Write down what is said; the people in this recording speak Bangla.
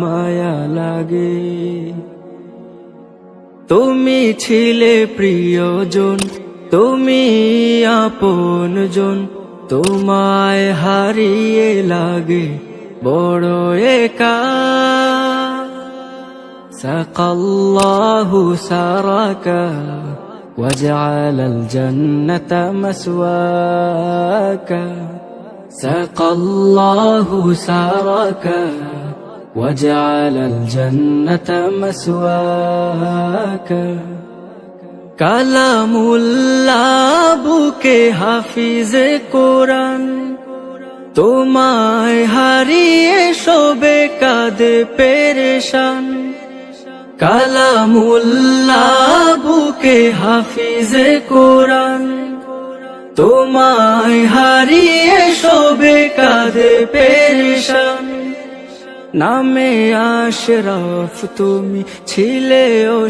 মায়া লাগে তুমি ছিলে প্রিয়জন তুমি আপনজন তোমায় হারিয়ে লাগে বড় একা سقى الله سرك وجعل الجنة مسواك سقى الله سرك وجعل الجنة مسواك কালামুল্লাহ বুকে হাফিজে কোরআন তোমায় হারিয়ে শোবে কাঁদে পেরেশান কালামুল্লাহ বুকে হাফিজে কোরআন তোমায় হারিয়ে শোবে কাঁদে পেরেশান নামে আশরাফ তুমি ছিলে ও